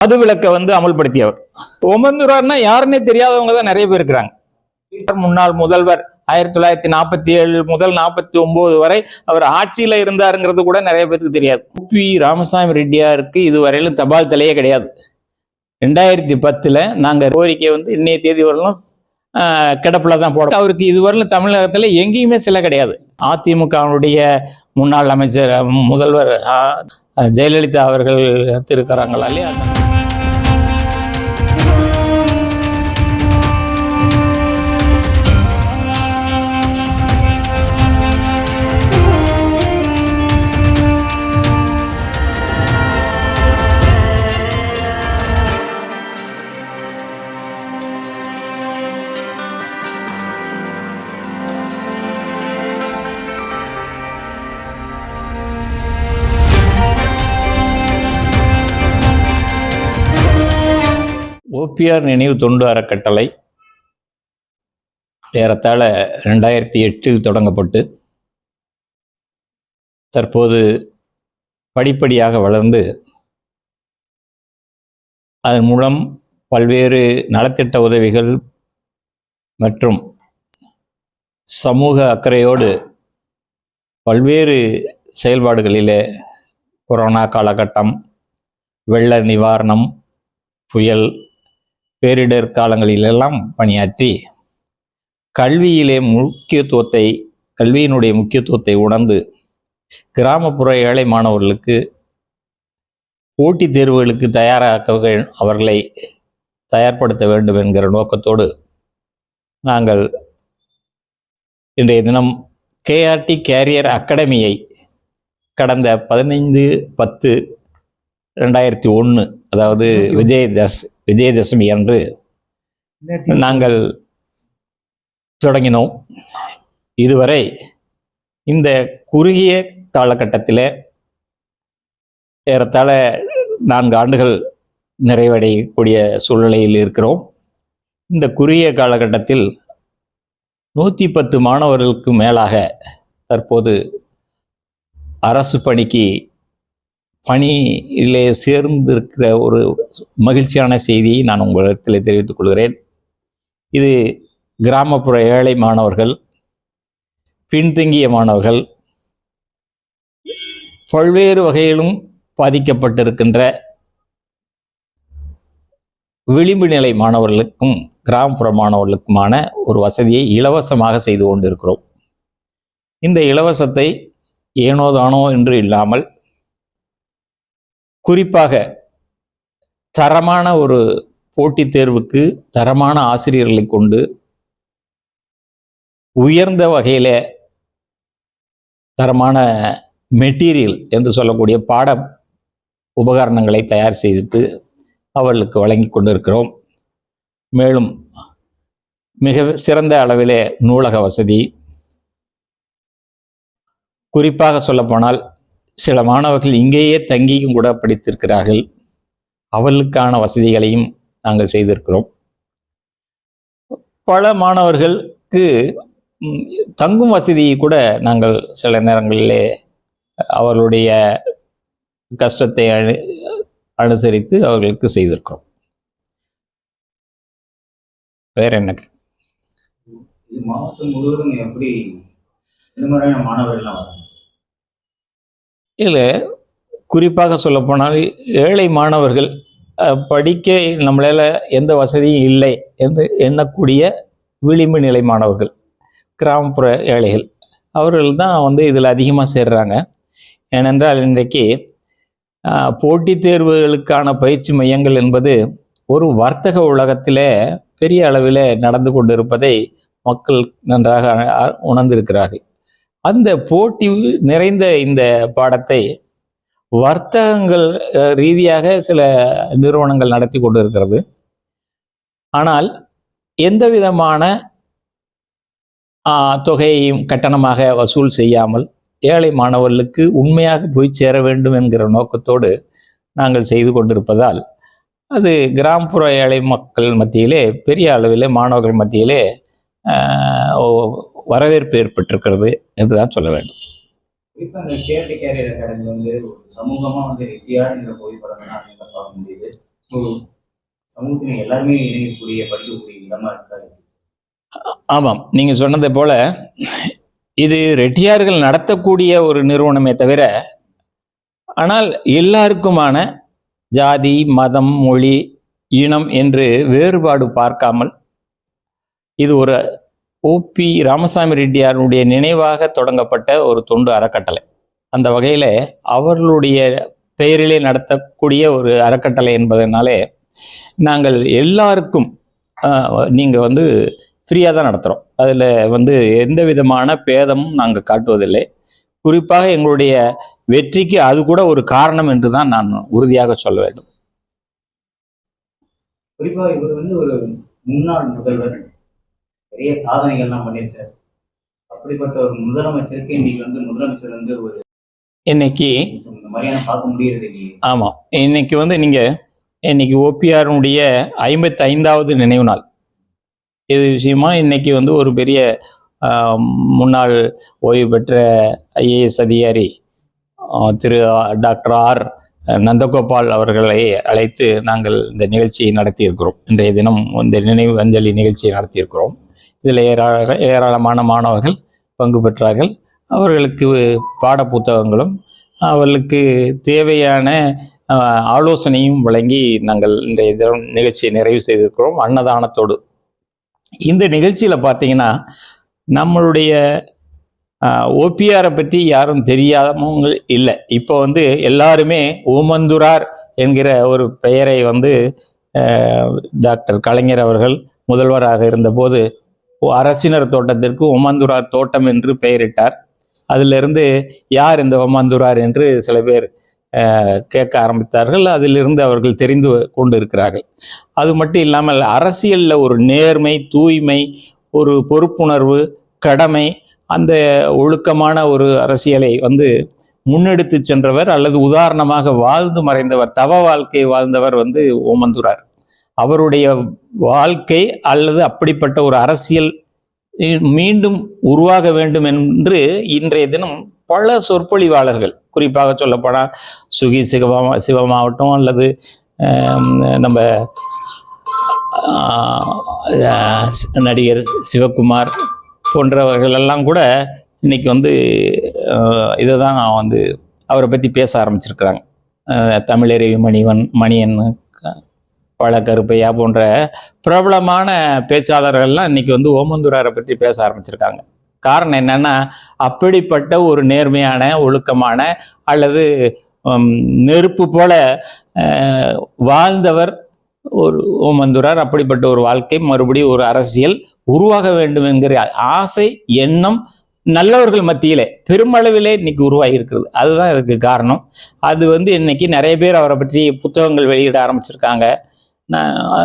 மதுவிலக்கை வந்து அமல்படுத்தியவர். ஓமந்தூரார்னா யாருன்னே தெரியாதவங்க தான் நிறைய பேர் இருக்கிறாங்க. முன்னாள் முதல்வர் ஆயிரத்தி தொள்ளாயிரத்தி நாற்பத்தி ஏழு முதல் நாற்பத்தி ஒன்பது வரை அவர் ஆட்சியில இருந்தாருங்கிறது கூட நிறைய பேருக்கு தெரியாது. பி ராமசாமி ரெட்டியாருக்கு இதுவரையிலும் தபால் தலையே கிடையாது. ரெண்டாயிரத்தி பத்துல நாங்க கோரிக்கை வந்து இன்னைய தேதி வரலாம் ஆஹ், தான் போட அவருக்கு இதுவரையிலும் தமிழகத்துல எங்கேயுமே சில கிடையாது. அதிமுகவுடைய முன்னாள் அமைச்சர் முதல்வர் ஜெயலலிதா அவர்கள் இருக்கிறாங்களா இல்லையா? ஓபிஆர் நினைவு தொண்டு அறக்கட்டளை ஏறத்தாழ ரெண்டாயிரத்தி எட்டில் தொடங்கப்பட்டு தற்போது படிப்படியாக வளர்ந்து அதன் மூலம் பல்வேறு நலத்திட்ட உதவிகள் மற்றும் சமூக அக்கறையோடு பல்வேறு செயல்பாடுகளிலே கொரோனா காலகட்டம் வெள்ள நிவாரணம் புயல் பேரிடர் காலங்களிலெல்லாம் பணியாற்றி கல்வியிலே முக்கியத்துவத்தை கல்வியினுடைய முக்கியத்துவத்தை உணர்ந்து கிராமப்புற ஏழை மாணவர்களுக்கு போட்டித் தேர்வுகளுக்கு தயாராக்க வே- அவர்களை தயார்படுத்த வேண்டும் என்கிற நோக்கத்தோடு நாங்கள் இன்றைய தினம் கேஆர்டி கேரியர் அகாடமியை கடந்த பதினைந்து பத்து ரெண்டாயிரத்தி ஒன்று அதாவது விஜயதஸ் விஜயதசமி அன்று நாங்கள் தொடங்கினோம். இதுவரை இந்த குறுகிய காலகட்டத்தில் ஏறத்தாழ நான்கு ஆண்டுகள் நிறைவடையக்கூடிய சூழ்நிலையில் இருக்கிறோம். இந்த குறுகிய காலகட்டத்தில் நூற்றி பத்து மாணவர்களுக்கு மேலாக தற்போது அரசு பணிக்கு பணியிலே சேர்ந்திருக்கிற ஒரு மகிழ்ச்சியான செய்தியை நான் உங்களிடத்தில் தெரிவித்துக் கொள்கிறேன். இது கிராமப்புற ஏழை மாணவர்கள் பின்தங்கிய மாணவர்கள் பல்வேறு வகையிலும் பாதிக்கப்பட்டிருக்கின்ற விளிம்பு நிலை மாணவர்களுக்கும் கிராமப்புற மாணவர்களுக்குமான ஒரு வசதியை இலவசமாக செய்து கொண்டிருக்கிறோம். இந்த இலவசத்தை ஏனோதானோ என்று இல்லாமல் குறிப்பாக தரமான ஒரு போட்டித் தேர்வுக்கு தரமான ஆசிரியர்களை கொண்டு உயர்ந்த வகையில் தரமான மெட்டீரியல் என்று சொல்லக்கூடிய பாட உபகரணங்களை தயார் செய்து அவர்களுக்கு வழங்கி கொண்டிருக்கிறோம். மேலும் மிக சிறந்த அளவிலே நூலக வசதி. குறிப்பாக சொல்லப்போனால் சில மாணவர்கள் இங்கேயே தங்கியும் கூட படித்திருக்கிறார்கள். அவர்களுக்கான வசதிகளையும் நாங்கள் செய்திருக்கிறோம். பல மாணவர்களுக்கு தங்கும் வசதியை கூட நாங்கள் சில நேரங்களிலே அவர்களுடைய கஷ்டத்தை அனு அனுசரித்து அவர்களுக்கு செய்திருக்கிறோம். வேற என்ன? மாவட்டம் முழுவதும் எப்படி இந்த மாதிரியான மாணவர்கள்லாம் இதில் குறிப்பாக சொல்லப்போனால் ஏழை மாணவர்கள் படிக்க நம்மளால் எந்த வசதியும் இல்லை என்று எண்ணக்கூடிய விளிம்பு நிலை மாணவர்கள் கிராமப்புற ஏழைகள் அவர்கள் தான் வந்து இதில் அதிகமாக சேர்றாங்க. ஏனென்றால் இன்றைக்கு போட்டித் தேர்வுகளுக்கான பயிற்சி மையங்கள் என்பது ஒரு வர்த்தக உலகத்திலே பெரிய அளவில் நடந்து கொண்டிருப்பதை மக்கள் நன்றாக உணர்ந்திருக்கிறார்கள். அந்த போட்டி நிறைந்த இந்த பாடத்தை வர்த்தகங்கள் ரீதியாக சில நிறுவனங்கள் நடத்தி கொண்டு இருக்கிறது ஆனால் எந்த விதமான ஆஹ், தொகையையும் கட்டணமாக வசூல் செய்யாமல் ஏழை மாணவர்களுக்கு உண்மையாக போய் சேர வேண்டும் என்கிற நோக்கத்தோடு நாங்கள் செய்து கொண்டிருப்பதால் அது கிராமப்புற ஏழை மக்கள் மத்தியிலே பெரிய அளவிலே மாணவர்கள் மத்தியிலே வரவேற்பு ஏற்பட்டிருக்கிறது சொல்ல வேண்டும். கேரள கேரியர் அகாடமி வந்து வந்து என்ற புகைப்படம் தான் அங்க பார்க்க முடியுது. சமூகத்துல எல்லாருமே இணையக்கூடிய படிக்கக்கூடிய இடமா இருக்கா ஆமாம். நீங்க சொன்னதை போல இது ரெட்டியார்கள் நடத்தக்கூடிய ஒரு நிறுவனமே தவிர ஆனால் எல்லாருக்குமான ஜாதி மதம் மொழி இனம் என்று வேறுபாடு பார்க்காமல் இது ஒரு ஓபி ராமசாமி ரெட்டியாருடைய நினைவாக தொடங்கப்பட்ட ஒரு தொண்டு அறக்கட்டளை. அந்த வகையில் அவர்களுடைய பெயரிலே நடத்தக்கூடிய ஒரு அறக்கட்டளை என்பதனாலே நாங்கள் எல்லாருக்கும் நீங்கள் வந்து ஃப்ரீயாக தான் நடத்துகிறோம் அதில் வந்து எந்த விதமான பேதமும் நாங்கள் காட்டுவதில்லை. குறிப்பாக எங்களுடைய வெற்றிக்கு அது கூட ஒரு காரணம் என்று தான் நான் உறுதியாக சொல்ல வேண்டும். குறிப்பாக இவர் வந்து ஒரு முன்னாள் முதல்வர். நிறைய சாதனைகள்லாம் பண்ணியிருக்காரு. அப்படிப்பட்ட ஒரு முதலமைச்சருக்கு இன்னைக்கு வந்து முதலமைச்சர் வந்து ஒரு இன்னைக்கு இந்த மாதிரியான பார்க்க முடியறது இல்லையே. ஆமாம் இன்னைக்கு வந்து நீங்கள் இன்னைக்கு ஓபிஆருடைய ஐம்பத்தி ஐந்தாவது நினைவு நாள். இது விஷயமா இன்னைக்கு வந்து ஒரு பெரிய ஆஹ், முன்னாள் ஓய்வு பெற்ற ஐஏஎஸ் அதிகாரி திரு டாக்டர் ஆர் நந்தகோபால் அவர்களை அழைத்து நாங்கள் இந்த நிகழ்ச்சியை நடத்தியிருக்கிறோம். இன்றைய தினம் இந்த நினைவு அஞ்சலி நிகழ்ச்சியை நடத்தியிருக்கிறோம். இதில் ஏராள ஏராளமான மாணவர்கள் பங்கு பெற்றார்கள். அவர்களுக்கு பாட புத்தகங்களும் அவர்களுக்கு தேவையான ஆலோசனையும் வழங்கி நாங்கள் இன்றைய தினம் நிகழ்ச்சியை நிறைவு செய்திருக்கிறோம் அன்னதானத்தோடு. இந்த நிகழ்ச்சியில் பார்த்தீங்கன்னா நம்மளுடைய ஓபிஆரை பற்றி யாரும் தெரியாதவங்க இல்லை. இப்போ வந்து எல்லாருமே ஓமந்துரார் என்கிற ஒரு பெயரை வந்து டாக்டர் கலைஞர் அவர்கள் முதல்வராக இருந்தபோது அரசினர் தோட்டத்திற்கு ஓமந்துரார் தோட்டம் என்று பெயரிட்டார். அதிலிருந்து யார் இந்த ஓமந்துரார் என்று சில பேர் கேட்க ஆரம்பித்தார்கள். அதிலிருந்து அவர்கள் தெரிந்து கொண்டு இருக்கிறார்கள் அது மட்டும் இல்லாமல் அரசியலில் ஒரு நேர்மை தூய்மை ஒரு பொறுப்புணர்வு கடமை அந்த ஒழுக்கமான ஒரு அரசியலை வந்து முன்னெடுத்து சென்றவர் அல்லது உதாரணமாக வாழ்ந்து மறைந்தவர் தவ வாழ்க்கை வாழ்ந்தவர் வந்து ஓமந்துரார் அவருடைய வாழ்க்கை அல்லது அப்படிப்பட்ட ஒரு அரசியல் மீண்டும் உருவாக வேண்டும் என்று இன்றைய தினம் பல சொற்பொழிவாளர்கள் குறிப்பாக சொல்லப்போனால் சுகி சிவமா சிவமாகட்டும் அல்லது நம்ம நடிகர் சிவகுமார் போன்றவர்கள் எல்லாம் கூட இன்னைக்கு வந்து இதை தான் வந்து அவரை பற்றி பேச ஆரம்பிச்சிருக்கிறாங்க. ஆஹ், தமிழறிவு மணிவன் மணியன் க- கருப்பையா போன்ற பிரபலமான பேச்சாளர்கள்லாம் இன்னைக்கு வந்து ஓமந்தூராரை பற்றி பேச ஆரம்பிச்சிருக்காங்க. காரணம் என்னன்னா அப்படிப்பட்ட ஒரு நேர்மையான ஒழுக்கமான அல்லது நெருப்பு போல வாழ்ந்தவர் ஒரு ஓமந்துரார். அப்படிப்பட்ட ஒரு வாழ்க்கை மறுபடியும் ஒரு அரசியல் உருவாக வேண்டும் என்கிற ஆசை எண்ணம் நல்லவர்கள் மத்தியிலே பெருமளவிலே இன்னைக்கு உருவாகி இருக்கிறது அதுதான் இதுக்கு காரணம். அது வந்து இன்னைக்கு நிறைய பேர் அவரை பற்றி புத்தகங்கள் வெளியிட ஆரம்பிச்சிருக்காங்க.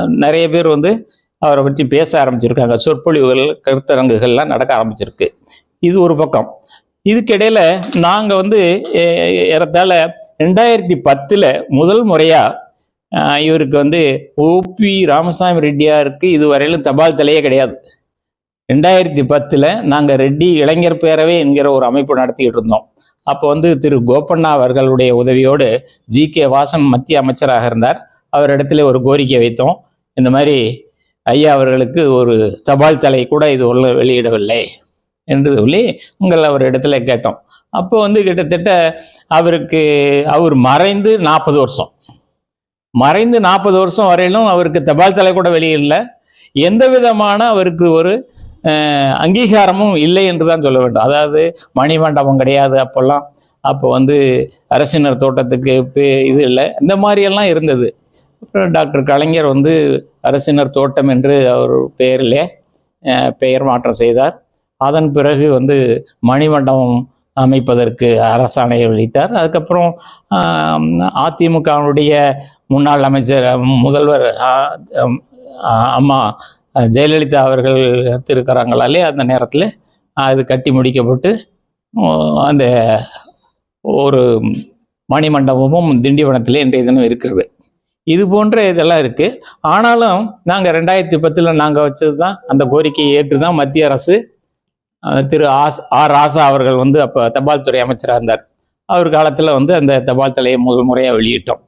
நிறைய பேர் வந்து அவரை பற்றி பேச ஆரம்பிச்சிருக்காங்க. சொற்பொழிவுகள் கருத்தரங்குகள்லாம் நடக்க ஆரம்பிச்சிருக்கு. இது ஒரு பக்கம். இதுக்கிடையில் நாங்கள் வந்து ஏ- ஏறத்தாழ ரெண்டாயிரத்தி பத்தில் முதல் முறையாக இவருக்கு வந்து ஓபி ராமசாமி ரெட்டியாருக்கு இதுவரையிலும் தபால் தலையே கிடையாது. ரெண்டாயிரத்தி பத்தில் நாங்கள் ரெட்டி இளைஞர் பேரவை என்கிற ஒரு அமைப்பு நடத்திக்கிட்டு இருந்தோம். அப்போ வந்து திரு கோபண்ணா அவர்களுடைய உதவியோடு ஜி கே வாசன் மத்திய அமைச்சராக இருந்தார். அவரிடத்துல ஒரு கோரிக்கை வைத்தோம். இந்த மாதிரி ஐயா அவர்களுக்கு ஒரு தபால் தலை கூட இது உள்ள வெளியிடவில்லை என்று சொல்லி உங்கள் அவர் இடத்துல கேட்டோம். அப்போ வந்து கிட்டத்தட்ட அவருக்கு அவர் மறைந்து நாற்பது வருஷம். மறைந்து நாற்பது வருஷம் வரையிலும் அவருக்கு தபால் தலை கூட வெளியிடல எந்த விதமான அவருக்கு ஒரு அஹ், அங்கீகாரமும் இல்லை என்று தான் சொல்ல வேண்டும். அதாவது மணிமண்டபம் கிடையாது அப்போல்லாம். அப்போ வந்து அரசினர் தோட்டத்துக்கு பே- இது இல்லை. இந்த மாதிரியெல்லாம் இருந்தது. அப்புறம் டாக்டர் கலைஞர் வந்து அரசினர் தோட்டம் என்று அவர் பெயரிலே பெயர் மாற்றம் செய்தார். அதன் பிறகு வந்து மணிமண்டபம் அமைப்பதற்கு அரசாணையை வெளியிட்டார். அதுக்கப்புறம் அதிமுகவுடைய முன்னாள் அமைச்சர் முதல்வர் அம்மா ஜெயலலிதா அவர்கள் திருக்கிறாங்களாலே அந்த நேரத்தில் அது கட்டி முடிக்கப்பட்டு அந்த ஒரு மணிமண்டபமும் திண்டிவனத்தில் இன்றைய தினம் இருக்கிறது. இது போன்ற இதெல்லாம் இருக்குது ஆனாலும் நாங்கள் ரெண்டாயிரத்தி பத்தில் நாங்கள் வச்சது தான் அந்த கோரிக்கையை ஏற்று தான் மத்திய அரசு திரு ஆஸ் ஆர் ராசா அவர்கள் வந்து அப்போ தபால் துறை அமைச்சராக இருந்தார். அவர் காலத்தில் வந்து அந்த தபால் தலையை முதல் முறையாக வெளியிட்டோம்.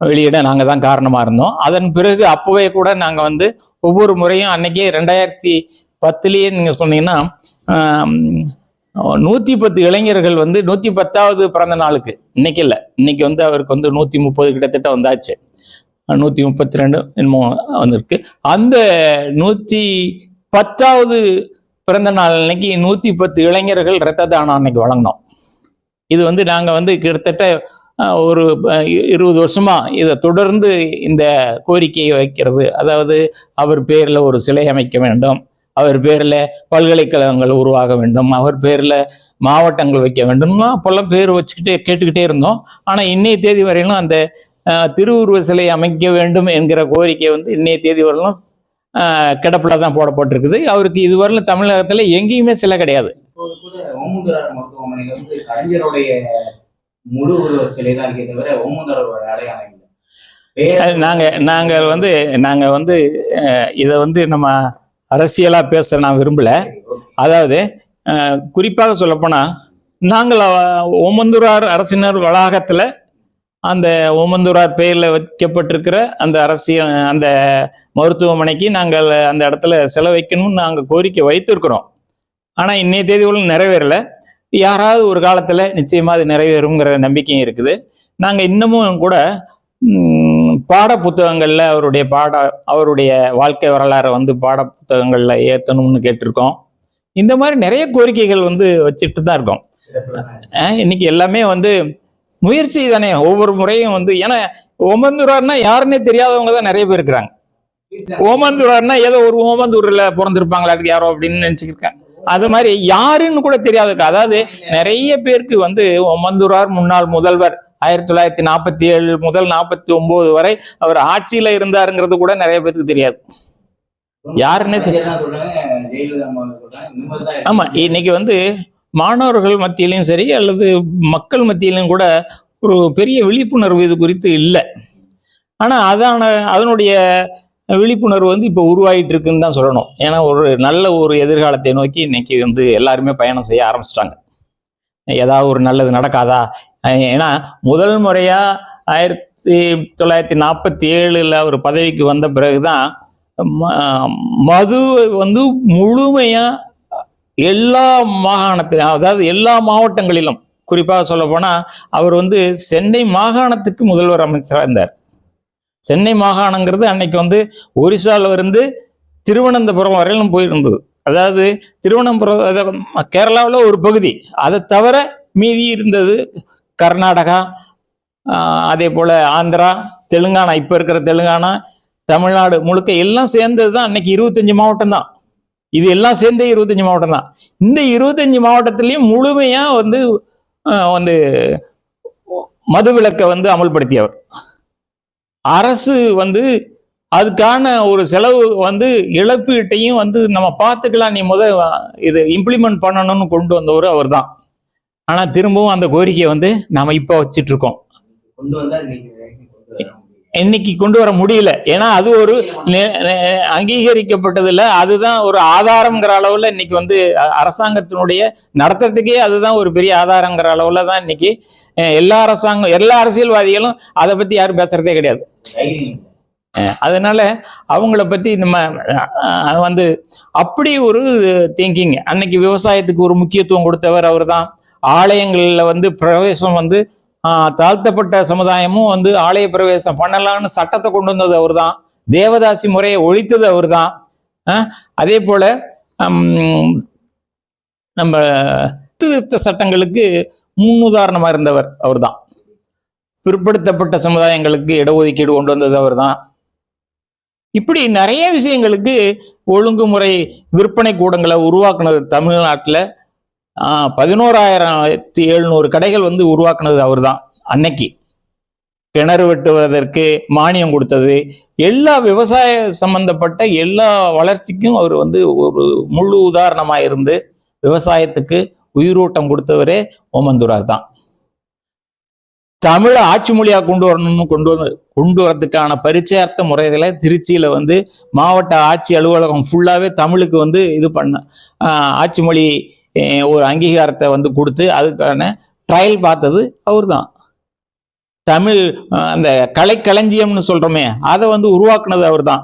வெளியிட நாங்கள் தான் காரணமாக இருந்தோம். அதன் பிறகு அப்போவே கூட நாங்கள் வந்து ஒவ்வொரு முறையும் அன்னைக்கே ரெண்டாயிரத்தி பத்துலேயே நீங்கள் சொன்னீங்கன்னா நூற்றி பத்து இளைஞர்கள் வந்து நூற்றி பத்தாவது பிறந்த நாளுக்கு. இன்னைக்கு இல்லை. இன்னைக்கு வந்து அவருக்கு வந்து நூற்றி முப்பது கிட்டத்தட்ட வந்தாச்சு. நூற்றி முப்பத்தி ரெண்டு என்னமோ வந்திருக்கு. அந்த நூற்றி பத்தாவது பிறந்த நாள் அன்னைக்கு நூற்றி பத்து இளைஞர்கள் இரத்த தானம் அன்னைக்கு வழங்கினோம். இது வந்து நாங்கள் வந்து கிட்டத்தட்ட ஒரு இருபது வருஷமா இதை தொடர்ந்து இந்த கோரிக்கையை வைக்கிறது. அதாவது அவர் பேரில் ஒரு சிலை அமைக்க வேண்டும். அவர் பேரில் பல்கலைக்கழகங்கள் உருவாக வேண்டும் அவர் பேரில் மாவட்டங்கள் வைக்க வேண்டும்னா அப்போல்லாம் பேர் வச்சுக்கிட்டே கேட்டுக்கிட்டே இருந்தோம். ஆனால் இன்னைய தேதி வரையிலும் அந்த திருவுருவ சிலை அமைக்க வேண்டும் என்கிற கோரிக்கை வந்து இன்னைய தேதி வரையிலும் கிடப்பில் தான் போடப்பட்டிருக்குது. அவருக்கு இதுவரையிலும் தமிழகத்தில் எங்கேயுமே சிலை கிடையாது. முழு உருவ சிலை தான் இருக்கே தவிர ஓமுந்தரோட அடையாளம் இல்லை. வேற அது நாங்க நாங்கள் வந்து நாங்கள் வந்து இதை வந்து நம்ம அரசியலாக பேச நான் விரும்பலை. அதாவது குறிப்பாக சொல்லப்போனால் நாங்கள் ஓமந்தூரார் அரசினர் வளாகத்தில் அந்த ஓமந்தூரார் பெயரில் வைக்கப்பட்டிருக்கிற அந்த அரசியல் அந்த மருத்துவமனைக்கு நாங்கள் அந்த இடத்துல செலவைக்கணும்னு நாங்கள் கோரிக்கை வைத்திருக்கிறோம். ஆனால் இன்றைய தேதிகளும் நிறைவேறலை. யாராவது ஒரு காலத்தில் நிச்சயமாக அது நிறைவேறுங்கிற நம்பிக்கையும் இருக்குது. நாங்கள் இன்னமும் கூட பாட புத்தகங்களில் அவருடைய பாட அவருடைய வாழ்க்கை வரலாறை வந்து பாட புத்தகங்களில் ஏற்றணும்னு கேட்டிருக்கோம். இந்த மாதிரி நிறைய கோரிக்கைகள் வந்து வச்சுட்டு தான் இருக்கோம் இன்னைக்கு எல்லாமே வந்து முயற்சி தானே ஒவ்வொரு முறையும் வந்து ஏன்னா ஓமந்தூரார்னா யாருன்னே தெரியாதவங்க தான் நிறைய பேர் இருக்கிறாங்க. ஓமந்தூரார்னா ஏதோ ஒரு ஓமந்தூரில் பிறந்திருப்பாங்களாட்டு யாரோ அப்படின்னு நினச்சிக்கிருக்கேன் அது மாதிரி யாருன்னு கூட தெரியாதுக்கு அதாவது நிறைய பேருக்கு வந்து ஓமந்தூரார் முன்னாள் முதல்வர் ஆயிரத்தி தொள்ளாயிரத்தி நாற்பத்தி ஏழு முதல் நாற்பத்தி ஒன்பது வரை அவர் ஆட்சியில இருந்தாருங்கிறது கூட நிறைய பேருக்கு தெரியாது. யாருன்னே தெரியாது ஆமா இன்னைக்கு வந்து மாணவர்கள் மத்தியிலையும் சரி அல்லது மக்கள் மத்தியிலும் கூட ஒரு பெரிய விழிப்புணர்வு இது குறித்து இல்லை. ஆனா அதான அதனுடைய விழிப்புணர்வு வந்து இப்போ உருவாகிட்டு இருக்குன்னு தான் சொல்லணும். ஏன்னா ஒரு நல்ல ஒரு எதிர்காலத்தை நோக்கி இன்னைக்கு வந்து எல்லாருமே பயணம் செய்ய ஆரம்பிச்சிட்டாங்க. ஏதாவது ஒரு நல்லது நடக்காதா? ஏன்னா முதல் முறையாக ஆயிரத்தி தொள்ளாயிரத்தி நாற்பத்தி ஏழில் அவர் பதவிக்கு வந்த பிறகுதான் ம- மது வந்து முழுமையாக எல்லா மாகாணத்திலும் அதாவது எல்லா மாவட்டங்களிலும் குறிப்பாக சொல்லப்போனால் அவர் வந்து சென்னை மாகாணத்துக்கு முதல்வர் அமைச்சராக இருந்தார். சென்னை மாகாணங்கிறது அன்னைக்கு வந்து ஒரிசாவில் இருந்து திருவனந்தபுரம் வரையிலும் போயிருந்தது. அதாவது திருவனந்தபுரம் கேரளாவில் ஒரு பகுதி. அதை தவிர மீதி இருந்தது கர்நாடகா அதே போல் ஆந்திரா தெலுங்கானா இப்போ இருக்கிற தெலுங்கானா தமிழ்நாடு முழுக்க எல்லாம் சேர்ந்தது தான் அன்னைக்கு இருபத்தஞ்சு மாவட்டம் தான். இது எல்லாம் சேர்ந்தே இருபத்தஞ்சு மாவட்டம் தான். இந்த இருபத்தஞ்சு மாவட்டத்திலையும் முழுமையாக வந்து வந்து மதுவிலக்கை வந்து அமல்படுத்தியவர். அரசு வந்து அதுக்கான ஒரு செலவு வந்து இழப்பீட்டையும் வந்து நம்ம பார்த்துக்கலாம். நீ முத இது இம்ப்ளிமெண்ட் பண்ணணும்னு கொண்டு வந்தவர் அவர் தான் ஆனால் திரும்பவும் அந்த கோரிக்கையை வந்து நாம இப்போ வச்சிட்டு இருக்கோம் இன்னைக்கு கொண்டு வர முடியல. ஏன்னா அது ஒரு அங்கீகரிக்கப்பட்டதில்ல. அதுதான் ஒரு ஆதாரங்கிற அளவுல இன்னைக்கு வந்து அரசாங்கத்தினுடைய நடத்துறதுக்கே அதுதான் ஒரு பெரிய ஆதாரங்கிற அளவுல தான் இன்னைக்கு எல்லா அரசாங்கம் எல்லா அரசியல்வாதிகளும் அதை பத்தி யாரும் பேசுறதே கிடையாது. அதனால அவங்கள பத்தி நம்ம வந்து அப்படி ஒரு திங்கிங் அன்னைக்கு விவசாயத்துக்கு ஒரு முக்கியத்துவம் கொடுத்தவர் அவர் தான் ஆலயங்களில் வந்து பிரவேசம் வந்து தாழ்த்தப்பட்ட சமுதாயமும் வந்து ஆலய பிரவேசம் பண்ணலாம்னு சட்டத்தை கொண்டு வந்தது அவர் தான் தேவதாசி முறையை ஒழித்தது அவர் தான் அதே போல் நம்ம திருத்த சட்டங்களுக்கு முன்னுதாரணமாக இருந்தவர் அவர்தான். பிற்படுத்தப்பட்ட சமுதாயங்களுக்கு இடஒதுக்கீடு கொண்டு வந்தது அவர் தான் இப்படி நிறைய விஷயங்களுக்கு ஒழுங்குமுறை விற்பனை கூடங்களை உருவாக்குனது தமிழ்நாட்டில். பதினோராயிரத்தி எழுநூறு கடைகள் வந்து உருவாக்குனது அவர் தான் அன்னைக்கு. கிணறு வெட்டுவதற்கு மானியம் கொடுத்தது. எல்லா விவசாய சம்பந்தப்பட்ட எல்லா வளர்ச்சிக்கும் அவர் வந்து ஒரு முழு உதாரணமாக இருந்து விவசாயத்துக்கு உயிரோட்டம் கொடுத்தவரே ஓமந்தூரார் தான். தமிழை ஆட்சி மொழியாக கொண்டு வரணும்னு கொண்டு வந்து கொண்டு வரதுக்கான பரிச்சயார்த்த முறையில் திருச்சியில வந்து மாவட்ட ஆட்சி அலுவலகம் ஃபுல்லாகவே தமிழுக்கு வந்து இது பண்ண ஆட்சி மொழி ஒரு அங்கீகாரத்தை வந்து கொடுத்து அதுக்கான ட்ரையல் பார்த்தது அவர் தான் தமிழ் அந்த கலைக்களஞ்சியம்னு சொல்கிறோமே அதை வந்து உருவாக்குனது அவர் தான்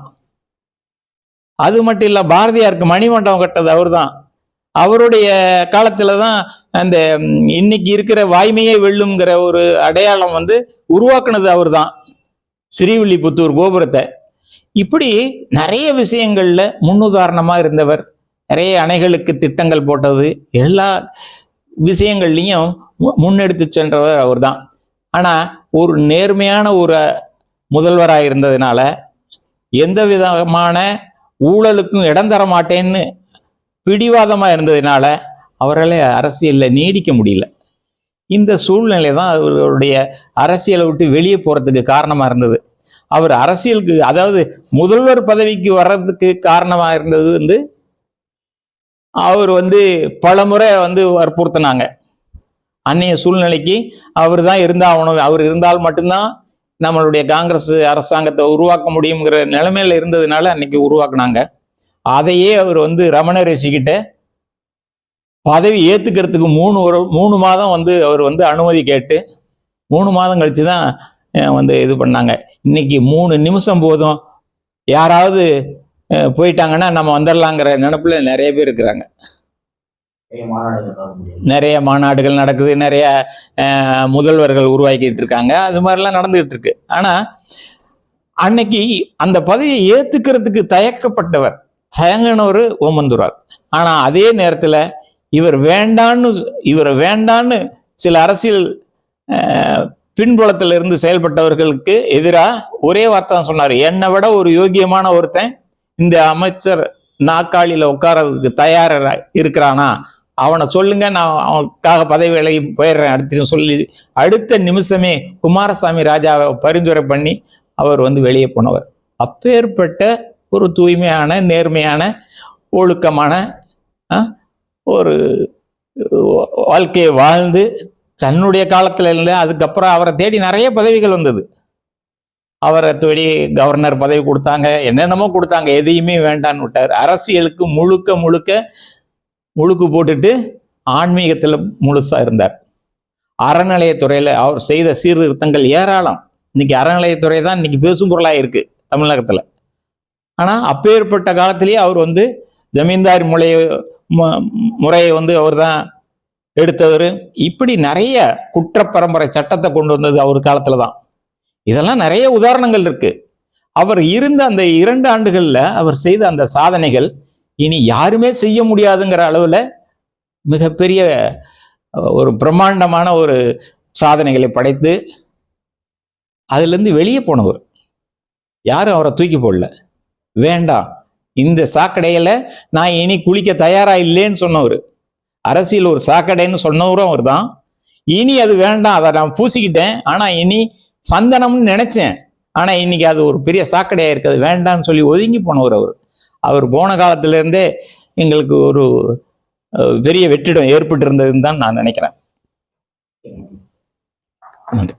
அது மட்டும் இல்லை பாரதியாருக்கு மணிமண்டபம் கட்டது அவர் தான் அவருடைய காலத்தில் தான் அந்த இன்னைக்கு இருக்கிற வாய்மையே வெல்லுங்கிற ஒரு அடையாளம் வந்து உருவாக்குனது அவர் தான் ஸ்ரீவில்லிபுத்தூர் கோபுரத்தை. இப்படி நிறைய விஷயங்களில் முன்னுதாரணமாக இருந்தவர். நிறைய அணைகளுக்கு திட்டங்கள் போட்டது. எல்லா விஷயங்கள்லையும் மு- முன்னெடுத்து சென்றவர் அவர்தான். ஆனால் ஒரு நேர்மையான ஒரு முதல்வராக இருந்ததுனால எந்த விதமான ஊழலுக்கும் இடம் தர மாட்டேன்னு பிடிவாதமாக இருந்ததுனால அவரால் அரசியலில் நீடிக்க முடியல. இந்த சூழ்நிலை தான் அவருடைய அரசியலை விட்டு வெளியே போகிறதுக்கு காரணமாக இருந்தது. அவர் அரசியலுக்கு அதாவது முதல்வர் பதவிக்கு வர்றதுக்கு காரணமாக இருந்தது வந்து அவர் வந்து பல முறை வந்து வற்புறுத்தினாங்க. அன்னைய சூழ்நிலைக்கு அவர் தான் இருந்தாகணும். அவர் இருந்தால் மட்டும்தான் நம்மளுடைய காங்கிரஸ் அரசாங்கத்தை உருவாக்க முடியுங்கிற நிலைமையில இருந்ததுனால அன்னைக்கு உருவாக்குனாங்க. அதையே அவர் வந்து ரமண ரிஷிக்கிட்ட பதவி ஏற்றுக்கிறதுக்கு மூணு ஒரு மூணு மாதம் வந்து அவர் வந்து அனுமதி கேட்டு மூணு மாதம் கழிச்சு தான் வந்து இது பண்ணாங்க. இன்னைக்கு மூணு நிமிஷம் போதும். யாராவது போயிட்டாங்கன்னா நம்ம வந்துடலாங்கிற நினப்புல நிறைய பேர் இருக்கிறாங்க. நிறைய மாநாடுகள் நடக்குது நிறைய முதல்வர்கள் உருவாக்கிட்டு இருக்காங்க. அது மாதிரிலாம் நடந்துகிட்டு இருக்கு. ஆனா அன்னைக்கு அந்த பதவியை ஏத்துக்கிறதுக்கு தயக்கப்பட்டவர் தயங்கினவர் ஓமந்துரார். ஆனா அதே நேரத்துல இவர் வேண்டான்னு இவர் வேண்டான்னு சில அரசியல் பின்புலத்துல இருந்து செயல்பட்டவர்களுக்கு எதிராக ஒரே வார்த்தை தான் சொன்னார். என்னை விட ஒரு யோகியமான ஒருத்தன் இந்த அமைச்சர் நாக்காளியில் உட்காரதுக்கு தயாரா இருக்கிறானா? அவனை சொல்லுங்க நான் அவனுக்காக பதவி விலகி போயிடுறேன் அடுத்து சொல்லி அடுத்த நிமிஷமே குமாரசாமி ராஜாவை பரிந்துரை பண்ணி அவர் வந்து வெளியே போனவர். அப்பேற்பட்ட ஒரு தூய்மையான நேர்மையான ஒழுக்கமான ஒரு வாழ்க்கையை வாழ்ந்து தன்னுடைய காலத்துல இருந்து அதுக்கப்புறம் அவரை தேடி நிறைய பதவிகள் வந்தது. அவரை தேடி கவர்னர் பதவி கொடுத்தாங்க. என்னென்னமோ கொடுத்தாங்க. எதையுமே வேண்டான்னு விட்டார். அரசியலுக்கு முழுக்க முழுக்க முழுக்கு போட்டுட்டு ஆன்மீகத்தில் முழுசாக இருந்தார். அறநிலையத்துறையில் அவர் செய்த சீர்திருத்தங்கள் ஏராளம். இன்னைக்கு அறநிலையத்துறை தான் இன்னைக்கு பேசும் பொருளாக இருக்குது தமிழகத்தில். ஆனால் அப்பேற்பட்ட காலத்திலேயே அவர் வந்து ஜமீன்தார் முறைய முறையை வந்து அவர் தான் எடுத்தவர். இப்படி நிறைய குற்றப்பரம்பரை சட்டத்தை கொண்டு வந்தது அவர் காலத்தில் தான் இதெல்லாம் நிறைய உதாரணங்கள் இருக்கு. அவர் இருந்த அந்த இரண்டு ஆண்டுகளில் அவர் செய்த அந்த சாதனைகள் இனி யாருமே செய்ய முடியாதுங்கிற அளவில் மிகப்பெரிய ஒரு பிரம்மாண்டமான ஒரு சாதனைகளை படைத்து அதுலேருந்து வெளியே போனவர். யாரும் அவரை தூக்கி போடல. வேண்டாம் இந்த சாக்கடையில் நான் இனி குளிக்க தயாராக இல்லைன்னு சொன்னவர். அரசியல் ஒரு சாக்கடைன்னு சொன்னவரும் அவர் தான் இனி அது வேண்டாம் அதை நான் பூசிக்கிட்டேன். ஆனால் இனி சந்தனம்னு நினைச்சேன். ஆனா இன்னைக்கு அது ஒரு பெரிய சாக்கடையா இருக்கு. அது வேண்டாம்னு சொல்லி ஒதுங்கி போனவர் அவர். அவர் போன காலத்திலேருந்தே எங்களுக்கு ஒரு பெரிய வெற்றிடம் ஏற்பட்டு இருந்ததுன்னு தான் நான் நினைக்கிறேன். நன்றி.